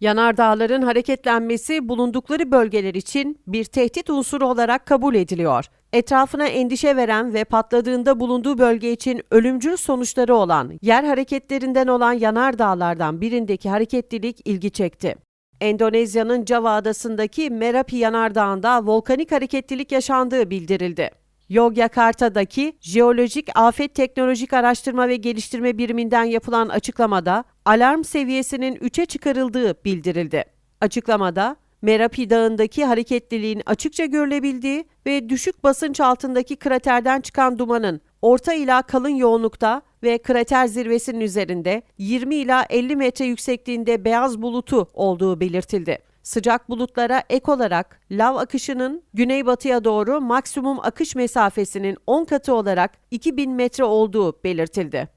Yanardağların hareketlenmesi bulundukları bölgeler için bir tehdit unsuru olarak kabul ediliyor. Etrafına endişe veren ve patladığında bulunduğu bölge için ölümcül sonuçları olan yer hareketlerinden olan yanardağlardan birindeki hareketlilik ilgi çekti. Endonezya'nın Java adasındaki Merapi yanardağında volkanik hareketlilik yaşandığı bildirildi. Yogyakarta'daki Jeolojik Afet Teknolojik Araştırma ve Geliştirme Biriminden yapılan açıklamada alarm seviyesinin 3'e çıkarıldığı bildirildi. Açıklamada Merapi Dağı'ndaki hareketliliğin açıkça görülebildiği ve düşük basınç altındaki kraterden çıkan dumanın orta ila kalın yoğunlukta ve krater zirvesinin üzerinde 20 ila 50 metre yüksekliğinde beyaz bulutu olduğu belirtildi. Sıcak bulutlara ek olarak lav akışının güneybatıya doğru maksimum akış mesafesinin 10 katı olarak 2000 metre olduğu belirtildi.